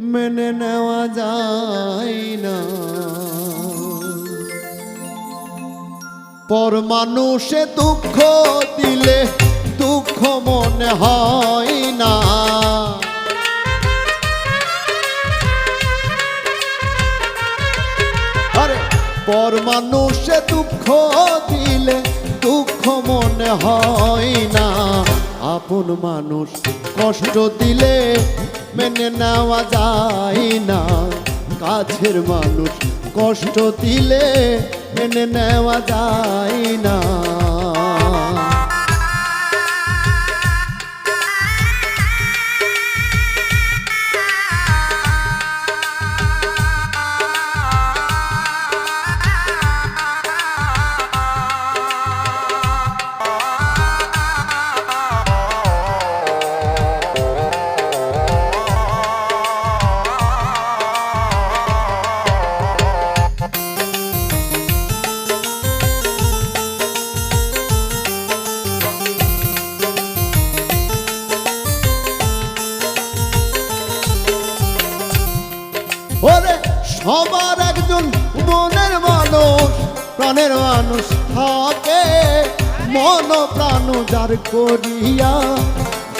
মেনে নেওয়া যায় না। পর মানুষে দুঃখ দিলে দুঃখ মনে হয় না। আরে পর মানুষে দুঃখ দিলে দুঃখ মনে হয় না। আপন মানুষ কষ্ট দিলে মেনে নেওয়া যায় না। কাছের মানুষ কষ্ট দিলে মেনে নেওয়া যায় না। ওরে সবার একজন মনের মানুষ, প্রাণের মানুষ থাকে। মন প্রাণ যার করিয়া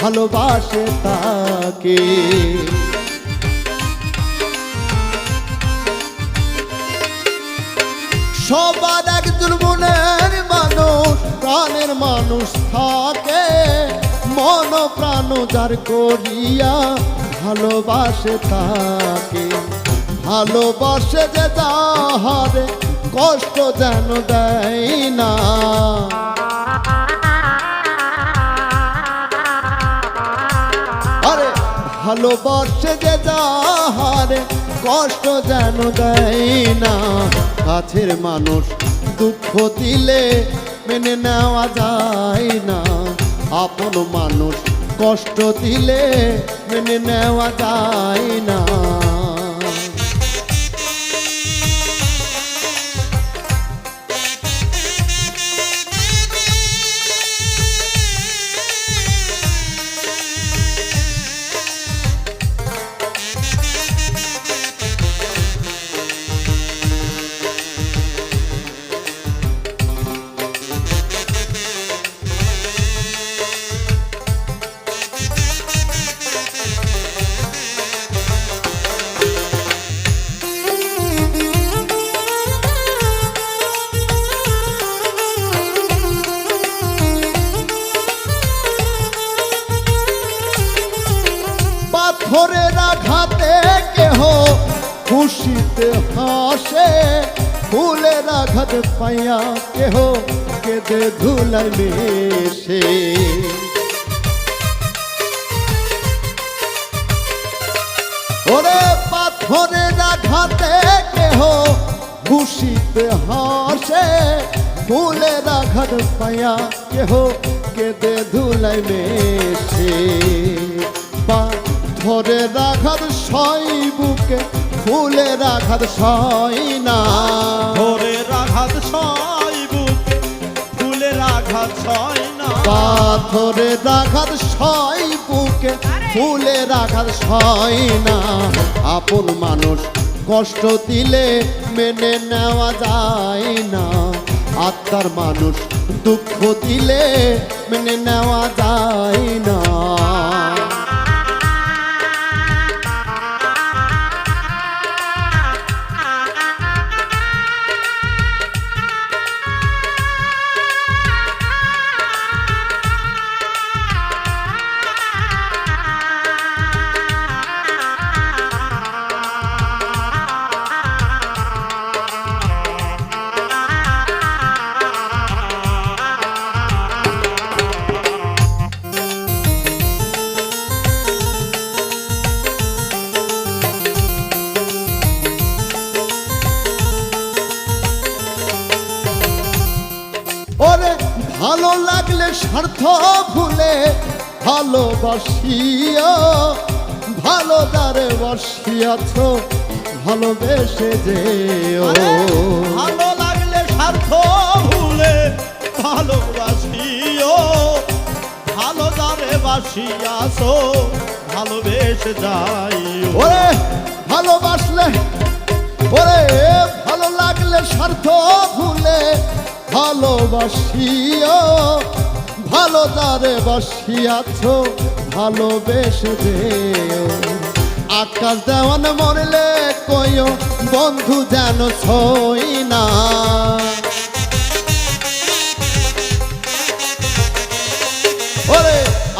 ভালোবাসে তাকে। সবার একজন মনের মানুষ, প্রাণের মানুষ থাকে। মন প্রাণ যার করিয়া ভালোবাসে তাকে। ভালোবাসে যে যাহারে কষ্ট যেন দেয় না। আরে, ভালোবাসে যে যাহারে কষ্ট যেন দেয় না। কাছের মানুষ দুঃখ দিলে মেনে নেওয়া যায় না। আপন মানুষ কষ্ট দিলে মেনে নেওয়া যায় না। ফুলের আঘাত পাইয়া কেহ কেঁদে ধুলাই মেশে। ওরে পাথরের আঘাতে কেহ খুশিতে হাসে। ফুলের আঘাত পাইয়া কেহ কেঁদে ধুলাই মেশে। পাথরের আঘাত সই বুকে ফুলের আঘাত সই না। ভোরের আঘাত ছয় বুকে ফুলের আঘাত ছয় না। পাথরের আঘাত সই বুকে ফুলের আঘাত সই না। আপন মানুষ কষ্ট দিলে মেনে নেওয়া যায় না। আত্মার মানুষ দুঃখ দিলে মেনে নেওয়া যায় না। স্বার্থ ভুলে ভালোবাসিও ভালো দ্বারে বসিয়াছ ভালোবেসে যেও। আরে, ভালো লাগলে স্বার্থ ভুলে ভালোবাসিও ভালো দারে বাসিয়াছো ভালোবেসে যাই ওরে ভালোবাসলে ওরে ভালো লাগলে স্বার্থ ভুলে ভালোবাসিও ভালো দ্বারে বসিয়াছ, ভালোবেসে যেও। আকাশ দেওয়ান মরলে কইও, বন্ধু যেন ছই না।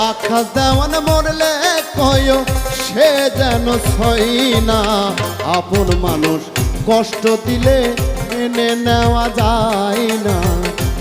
আকাশ দেওয়ান মরলে কয় সে যেন ছই না। আপন মানুষ কষ্ট দিলে এনে নেওয়া যায় না।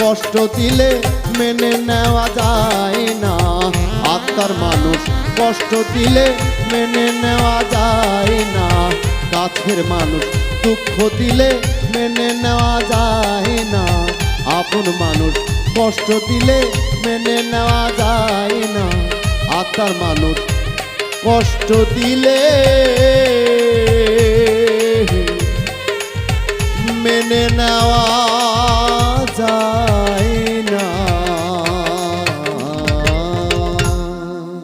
কষ্ট দিলে মেনে নেওয়া যায় না। আত্মার মানুষ কষ্ট দিলে মেনে নেওয়া যায় না। কাছের মানুষ দুঃখ দিলে মেনে নেওয়া যায় না। আপন মানুষ কষ্ট দিলে মেনে নেওয়া যায় না। আত্মার মানুষ কষ্ট দিলে মেনে নেওয়া